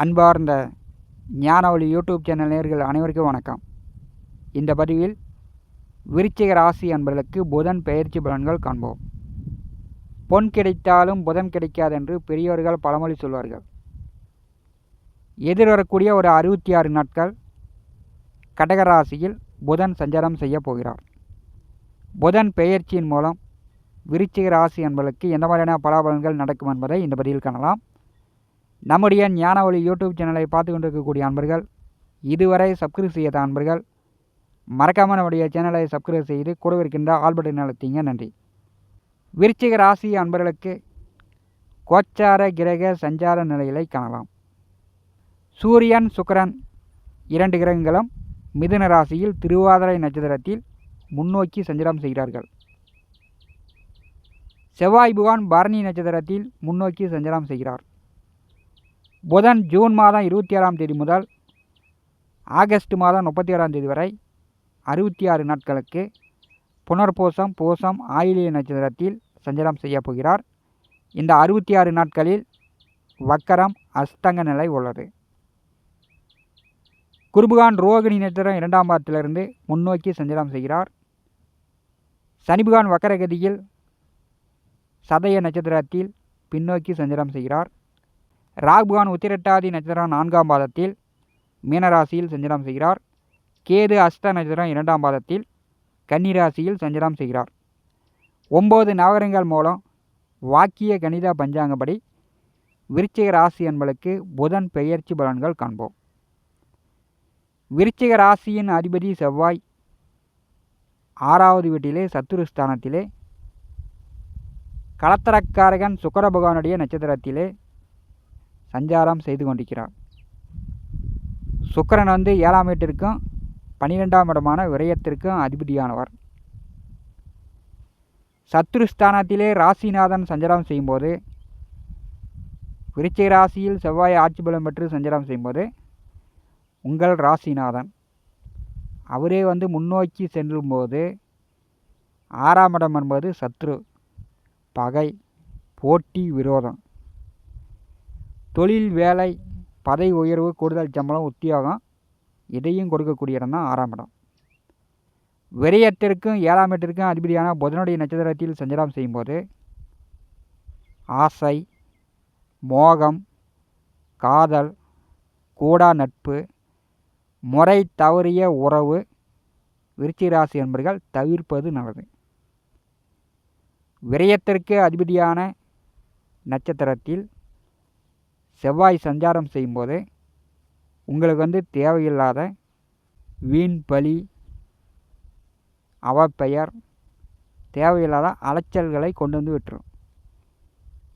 அன்பார்ந்த ஞானவழி YouTube channel நேர்கள் அனைவருக்கும் வணக்கம். இந்த பதிவில் விருச்சிக ராசி அன்பர்களுக்கு புதன் பெயர்ச்சி பலன்கள் காண்போம். பொன் கிடைத்தாலும் புதன் கிடைக்காதென்று பெரியோர்கள் பழமொழி சொல்வார்கள். எதிர்வரக்கூடிய ஒரு அறுபத்தி ஆறு நாட்கள் கடகராசியில் புதன் சஞ்சாரம் செய்ய போகிறார். புதன் பெயர்ச்சியின் மூலம் விருச்சிக ராசி அன்பர்களுக்கு எந்த மாதிரியான பலாபலன்கள் நடக்கும் என்பதை இந்த பதிவில் காணலாம். நம்முடைய ஞானவழி யூடியூப் சேனலை பார்த்து கொண்டிருக்கக்கூடிய அன்பர்கள் இதுவரை சப்ஸ்கிரைப் செய்யாத அன்பர்கள் மறக்காமல் நம்முடைய சேனலை சப்ஸ்கிரைப் செய்து கூட இருக்கின்ற ஆல் பட்டன் நன்றி. விருச்சிக ராசி அன்பர்களுக்கு கோச்சார கிரக சஞ்சார நிலைகளை காணலாம். சூரியன் சுக்கரன் இரண்டு கிரகங்களும் மிதுன ராசியில் திருவாதிரை நட்சத்திரத்தில் முன்னோக்கி சஞ்சாரம் செய்கிறார்கள். செவ்வாய் புகான் பரணி நட்சத்திரத்தில் முன்னோக்கி சஞ்சாரம் செய்கிறார். புதன் ஜூன் மாதம் இருபத்தி ஏழாம் தேதி முதல் ஆகஸ்ட் மாதம் முப்பத்தி ஏழாம் தேதி வரை அறுபத்தி ஆறு நாட்களுக்கு புனர்பூசம் பூசம் ஆயிலிய நட்சத்திரத்தில் சஞ்சலம் செய்ய போகிறார். இந்த அறுபத்தி ஆறு நாட்களில் வக்கரம் அஸ்தங்க நிலை உள்ளது. குருபுகான் ரோகிணி நட்சத்திரம் இரண்டாம் பாதத்திலிருந்து முன்னோக்கி சஞ்சலம் செய்கிறார். சனிபுகான் வக்கரகதியில் சதய நட்சத்திரத்தில் பின்னோக்கி சஞ்சாரம் செய்கிறார். ராகுகான் உத்திரட்டாதி நட்சத்திரம் நான்காம் பாதத்தில் மீனராசியில் சஞ்சாரம் செய்கிறார். கேது அஸ்த நட்சத்திரம் இரண்டாம் பாதத்தில் கன்னிராசியில் சஞ்சாரம் செய்கிறார். ஒம்பது நவகரங்கள் மூலம் வாக்கிய கணித பஞ்சாங்கப்படி விருச்சிக ராசி என்பளுக்கு புதன் பெயர்ச்சி பலன்கள் காண்போம். விருச்சிக ராசியின் அதிபதி செவ்வாய் ஆறாவது வீட்டிலே சத்துருஸ்தானத்திலே. களத்தரக்காரகன் சுக்கர பகவானுடைய நட்சத்திரத்திலே சஞ்சாரம் செய்து கொண்டிருக்கிறார். சுக்கரன் வந்து ஏழாம் வீட்டிற்கும் பன்னிரெண்டாம் இடமான விரயத்திற்கும் அதிபதியானவர். சத்ருஸ்தானத்திலே ராசிநாதன் சஞ்சாரம் செய்யும்போது விருச்சிக ராசியில் செவ்வாய் ஆட்சி பலம் பெற்று சஞ்சாரம் செய்யும்போது உங்கள் ராசிநாதன். அவரே வந்து முன்னோக்கி செல்லும்போது ஆறாம் இடம் என்பது சத்ரு. பகை போட்டி விரோதம். தொழில் வேலை பதவி உயர்வு கூடுதல் சம்பளம் உத்தியோகம் இதையும் கொடுக்கக்கூடிய இடம் தான் ஆறாம் இடம். விரயத்திற்கும் ஏழாம் இடத்திற்கும் அதிபதியான புதனுடைய நட்சத்திரத்தில் சஞ்சாரம் செய்யும்போது ஆசை மோகம் காதல் கூடா நட்பு முறை தவறிய உறவு விருச்சிராசி என்பர்கள் தவிர்ப்பது நல்லது. விரயத்திற்கு அதிபதியான நட்சத்திரத்தில் செவ்வாய் சஞ்சாரம் செய்யும்போது உங்களுக்கு வந்து தேவையில்லாத வீண் பலி அவப்பெயர் தேவையில்லாத அலைச்சல்களை கொண்டு வந்து விட்டுரும்.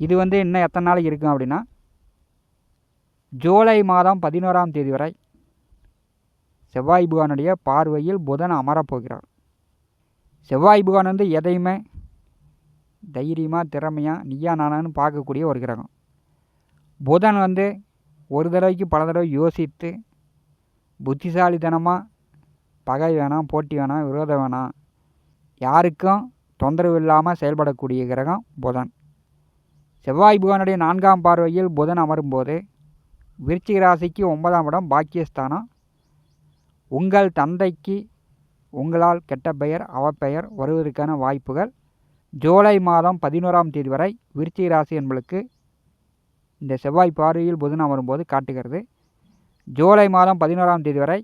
இது வந்து இன்னும் எத்தனை நாளைக்கு இருக்கும் அப்படின்னா ஜூலை மாதம் பதினோராம் தேதி வரை செவ்வாய் புகானுடைய பார்வையில் புதன் அமரப்போகிறார் செவ்வாய் புகான் வந்து எதையுமே தைரியமாக திறமையாக நீயா நானான்னு பார்க்கக்கூடிய ஒரு கிரகம். புதன் வந்து ஒரு தடவைக்கு பல தடவை யோசித்து புத்திசாலித்தனமாக பகை வேணாம் போட்டி வேணாம் விரோதம் வேணாம் யாருக்கும் தொந்தரவு இல்லாமல் செயல்படக்கூடிய கிரகம் புதன். செவ்வாய் புகனுடைய நான்காம் பார்வையில் புதன் அமரும்போது விருச்சிக ராசிக்கு ஒன்பதாம் இடம் பாக்கியஸ்தானம். உங்கள் தந்தைக்கு உங்களால் கெட்ட பெயர் அவப்பெயர் வருவதற்கான வாய்ப்புகள். ஜூலை மாதம் பதினோராம் தேதி வரை விருச்சிக ராசி என்பளுக்கு இந்த செவ்வாய் பார்வையில் புதன் அமரும்போது காட்டுகிறது. ஜூலை மாதம் பதினோராம் தேதி வரை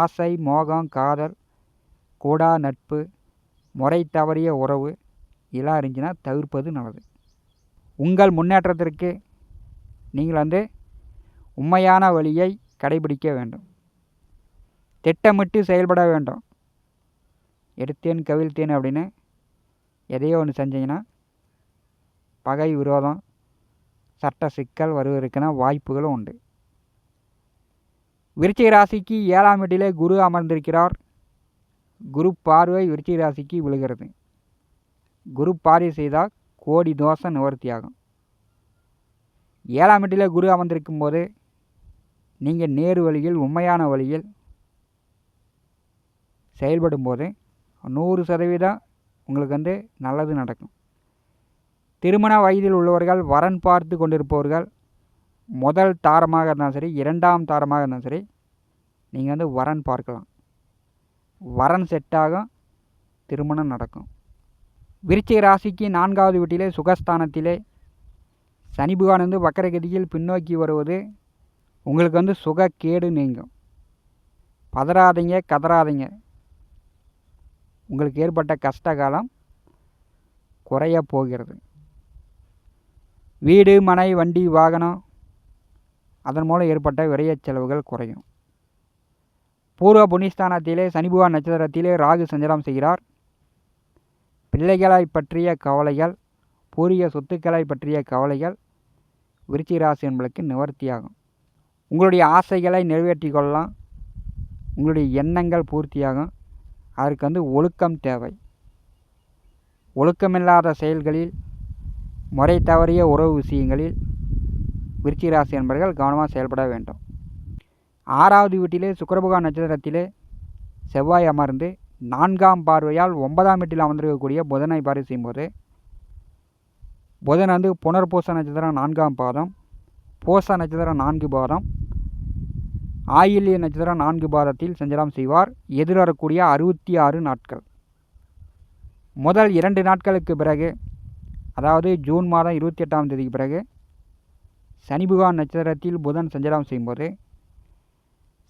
ஆசை மோகம் காதல் கூடா நட்பு முறை தவறிய உறவு இதெல்லாம் இருந்துச்சுன்னா தவிர்ப்பது நல்லது. உங்கள் முன்னேற்றத்திற்கு நீங்கள் வந்து உண்மையான வழியை கடைபிடிக்க வேண்டும். திட்டமிட்டு செயல்பட வேண்டும். எடுத்தேன் கவிழ்த்தேன் அப்படின்னு எதையோ ஒன்று செஞ்சீங்கன்னா பகை விரோதம் சட்ட சிக்கல் வருவதற்கான வாய்ப்புகளும் உண்டு. விருச்சிக ராசிக்கு ஏழாம் வீட்டிலே குரு அமர்ந்திருக்கிறார். குரு பார்வை விருச்சிக ராசிக்கு விழுகிறது. குரு பார்வை செய்தால் கோடி தோஷம் நிவர்த்தியாகும். ஏழாம் வீட்டிலே குரு அமர்ந்திருக்கும் போது நீங்கள் நேரு வழியில் உண்மையான வழியில் செயல்படும் போது நூறு சதவீதம் உங்களுக்கு வந்து நல்லது நடக்கும். திருமண வயதில் உள்ளவர்கள் வரன் பார்த்து கொண்டிருப்பவர்கள் முதல் தாரமாக இருந்தாலும் சரி இரண்டாம் தாரமாக இருந்தாலும் சரி நீங்கள் வந்து வரன் பார்க்கலாம். வரன் செட்டாகும் திருமணம் நடக்கும். விருச்சிக ராசிக்கு நான்காவது வீட்டிலே சுகஸ்தானத்திலே சனி பகவான் வந்து வக்கரகதியில் பின்னோக்கி வருவது உங்களுக்கு வந்து சுகக்கேடு நீங்கும். பதறாதீங்க கதறாதீங்க. உங்களுக்கு ஏற்பட்ட கஷ்ட காலம் குறைய போகிறது. வீடு மனை வண்டி வாகனம் அதன் மூலம் ஏற்பட்ட விரயச் செலவுகள் குறையும். பூர்வ புனிஸ்தானத்திலே சனிபுவா நட்சத்திரத்திலே ராகு சஞ்சலம் செய்கிறார். பிள்ளைகளை பற்றிய கவலைகள் பூரிய சொத்துக்களை பற்றிய கவலைகள் விருச்சி ராசி என்பதற்கு நிவர்த்தியாகும். உங்களுடைய ஆசைகளை நிறைவேற்றி கொள்ளலாம். உங்களுடைய எண்ணங்கள் பூர்த்தியாகும். அதற்கு வந்து ஒழுக்கம் தேவை. ஒழுக்கமில்லாத செயல்களில் முறை தவறிய உறவு விஷயங்களில் விருச்சிக ராசி என்பவர்கள் கவனமாக செயல்பட வேண்டும். ஆறாவது வீட்டிலே சுக்கரபகவான் நட்சத்திரத்திலே செவ்வாய் அமர்ந்து நான்காம் பார்வையால் ஒன்பதாம் வீட்டில் அமர்ந்திருக்கக்கூடிய புதனை பார்வை செய்யும்போது புதன் வந்து புனர்பூச நட்சத்திரம் நான்காம் பாதம் பூச நட்சத்திரம் நான்கு பாதம் ஆயில்ய நட்சத்திரம் நான்கு பாதத்தில் சஞ்சாரம் செய்வார். எதிர்வரக்கூடிய அறுபத்தி ஆறு நாட்கள். முதல் இரண்டு நாட்களுக்கு பிறகு அதாவது ஜூன் மாதம் இருபத்தி எட்டாம் தேதிக்கு பிறகு சனிபுகான் நட்சத்திரத்தில் புதன் சஞ்சாரம் செய்யும்போது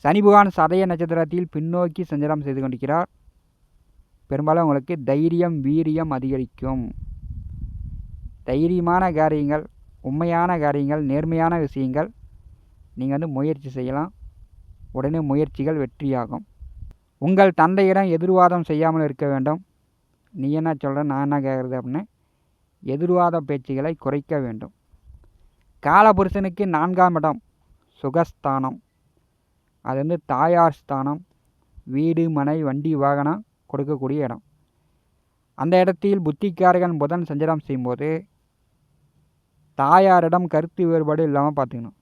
சனிபுகான் சதய நட்சத்திரத்தில் பின்னோக்கி சஞ்சாரம் செய்து கொண்டிருக்கிறார். பெரும்பாலும் உங்களுக்கு தைரியம் வீரியம் அதிகரிக்கும். தைரியமான காரியங்கள் உண்மையான காரியங்கள் நேர்மையான விஷயங்கள் நீங்கள் வந்து முயற்சி செய்யலாம். உடனே முயற்சிகள் வெற்றியாகும். உங்கள் தந்தையிடம் எதிர்வாதம் செய்யாமல் இருக்க வேண்டும். நீ என்ன சொல்கிற நான் என்ன கேட்குறது அப்படின்னு எதிர்வாத பேச்சுகளை குறைக்க வேண்டும். காலபுருஷனுக்கு நான்காம் இடம் சுகஸ்தானம். அது வந்து தாயார் ஸ்தானம் வீடு மனை வண்டி வாகனம் கொடுக்கக்கூடிய இடம். அந்த இடத்தில் புத்திக்காரகன் புதன் சஞ்சலம் செய்யும்போது தாயாரிடம் கருத்து வேறுபாடு இல்லாமல் பார்த்துக்கணும்.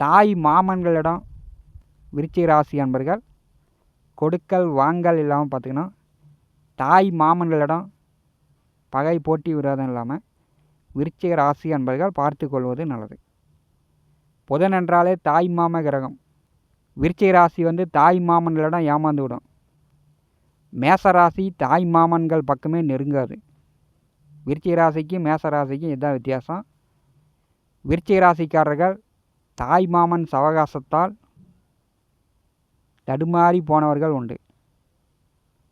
தாய் மாமன்களிடம் விருச்சிக ராசி அன்பர்கள் கொடுக்கல் வாங்கல் இல்லாமல் பார்த்துக்கணும். தாய் மாமன்களிடம் பகை போட்டி விரோதம் இல்லாமல் விருச்சிக ராசி அன்பர்கள் பார்த்து கொள்வது நல்லது. புதன் என்றாலே தாய் மாம கிரகம். விருச்சிக ராசி வந்து தாய் மாமன்களிடம் ஏமாந்து விடும். மேச ராசி தாய் மாமன்கள் பக்கமே நெருங்காது. விருச்சிக ராசிக்கும் மேச ராசிக்கும் இதுதான் வித்தியாசம். விருச்சிக ராசிக்காரர்கள் தாய் மாமன் சவகாசத்தால் தடுமாறி போனவர்கள் உண்டு.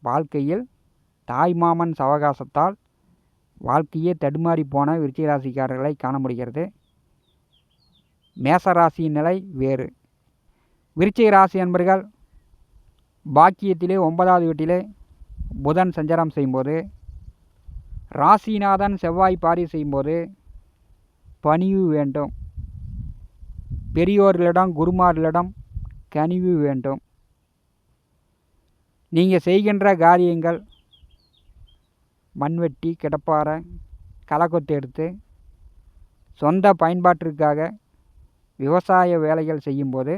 வாழ்க்கையில் தாய் மாமன் சவகாசத்தால் வாழ்க்கையே தடுமாறி போன விருச்சிக ராசிக்காரர்களை காண முடிகிறது. மேச ராசியின் நிலை வேறு. விருச்சிக ராசி என்பர்கள் பாக்கியத்திலே ஒன்பதாவது வீட்டிலே புதன் சஞ்சாரம் செய்யும்போது ராசிநாதன் செவ்வாய் பாரி செய்யும்போது பணிவு வேண்டும். பெரியோர்களிடம் குருமார்களிடம் கனிவு வேண்டும். நீங்கள் செய்கின்ற காரியங்கள் மண்வெட்டி கிடப்பாறை களைக்கொத்து எடுத்து சொந்த பயன்பாட்டிற்காக விவசாய வேலைகள் செய்யும்போது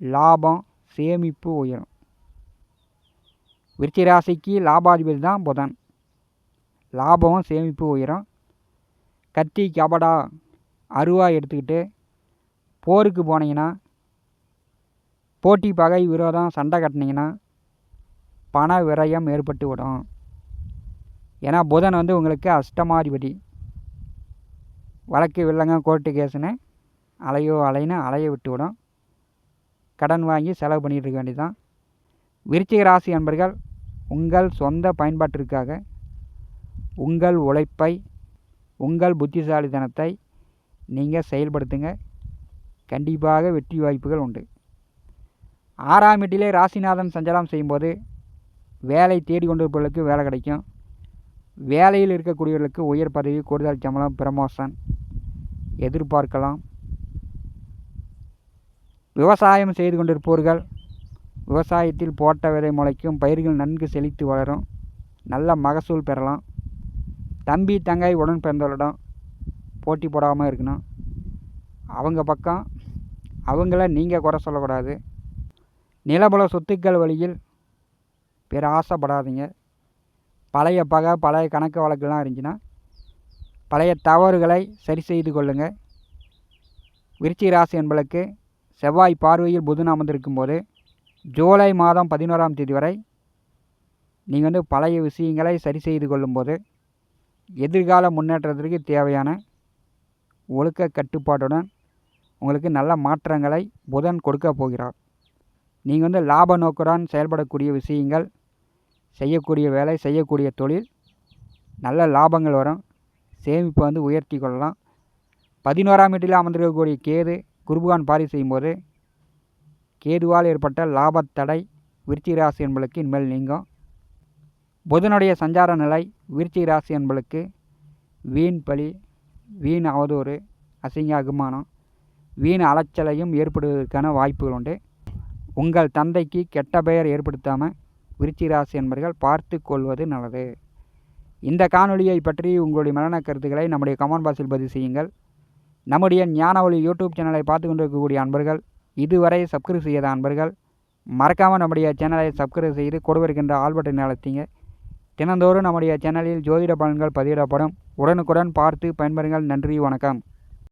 லாபம் சேமிப்பு உயரும். விருச்சிராசிக்கு லாபாதிபதி தான் புதன். லாபம் சேமிப்பு உயரும். கத்தி கபடா அருவா எடுத்துக்கிட்டு போருக்கு போனீங்கன்னா போட்டி பகை விரோதம் சண்டை கட்டினீங்கன்னா பண விரயம் ஏற்பட்டு விடும் ஏன்னா புதன் வந்து உங்களுக்கு அஷ்டமாதிபதி. வழக்கு வில்லங்க கோர்ட்டு கேஸுன்னு அலையோ அலைன்னு அலைய விட்டு விடும். கடன் வாங்கி செலவு பண்ணிகிட்டு இருக்க வேண்டியதுதான். விருச்சிக ராசி அன்பர்கள் உங்கள் சொந்த பயன்பாட்டிற்காக உங்கள் உழைப்பை உங்கள் புத்திசாலித்தனத்தை நீங்கள் செயல்படுத்துங்க. கண்டிப்பாக வெற்றி வாய்ப்புகள் உண்டு. ஆறாம் வீட்டிலே ராசிநாதன் சஞ்சாரம் செய்யும்போது வேலை தேடி கொண்டிருப்பவர்களுக்கு வேலை கிடைக்கும். வேலையில் இருக்கக்கூடியவர்களுக்கு உயர் பதவி கூடுதல் சம்பளம் ப்ரமோஷன் எதிர்பார்க்கலாம். விவசாயம் செய்து கொண்டிருப்பவர்கள் விவசாயத்தில் போட்ட விதை முளைக்கும் பயிர்கள் நன்கு செழித்து வளரும் நல்ல மகசூல் பெறலாம். தம்பி தங்கை உடன் பிறந்தவரிடம் போட்டி போடாமல் இருக்கணும். அவங்க பக்கம் அவங்கள நீங்கள் குறை சொல்லக்கூடாது. நிலபல சொத்துக்கள் வழியில் பிற ஆசைப்படாதீங்க பழைய பகை பழைய கணக்கு வழக்குலாம் இருந்துச்சுன்னா பழைய தவறுகளை சரி செய்து கொள்ளுங்கள் விருச்சிக ராசி என்பளுக்கு செவ்வாய் பார்வையில் புதன் அமர்ந்திருக்கும் போது ஜூலை மாதம் பதினோராம் தேதி வரை நீங்கள் வந்து பழைய விஷயங்களை சரி செய்து கொள்ளும்போது எதிர்கால முன்னேற்றத்திற்கு தேவையான ஒழுக்க கட்டுப்பாட்டுடன் உங்களுக்கு நல்ல மாற்றங்களை புதன் கொடுக்க போகிறார். நீங்கள் வந்து லாப நோக்குடன் செயல்படக்கூடிய விஷயங்கள் செய்யக்கூடிய வேலை செய்யக்கூடிய தொழில் நல்ல லாபங்கள் வரும். சேமிப்பை வந்து உயர்த்தி கொள்ளலாம். பதினோராம் வீட்டில் அமர்ந்திருக்கக்கூடிய கேது குருபகான் பாரி செய்யும்போது கேதுவால் ஏற்பட்ட லாபத்தடை விருச்சிக ராசி என்பளுக்கு இனிமேல் நீங்கும். புதனுடைய சஞ்சார நிலை விருச்சிக ராசி என்பளுக்கு வீண் பழி வீண் அவதூறு அசிங்க அகுமானம் வீண் அலைச்சலையும் ஏற்படுவதற்கான வாய்ப்புகள் உண்டு. உங்கள் தந்தைக்கு கெட்ட பெயர் ஏற்படுத்தாமல் விருச்சிராசி என்பர்கள் பார்த்து கொள்வது நல்லது. இந்த காணொலியை பற்றி உங்களுடைய மரண கருத்துக்களை நம்முடைய கமெண்ட் பாக்ஸில் பதிவு செய்யுங்கள். நம்முடைய ஞான ஒளி யூடியூப் சேனலை பார்த்து கொண்டிருக்கக்கூடிய அன்பர்கள் இதுவரை சப்ஸ்கிரைப் செய்யாத அன்பர்கள் மறக்காமல் நம்முடைய சேனலை சப்ஸ்கிரைப் செய்து கொடுவிருக்கின்ற ஆல்பட்டை அழுத்திங்க தினந்தோறும் நம்முடைய சேனலில் ஜோதிட பலன்கள் பதிவிடப்படும். உடனுக்குடன் பார்த்து பயன்பெறுங்கள். நன்றி வணக்கம்.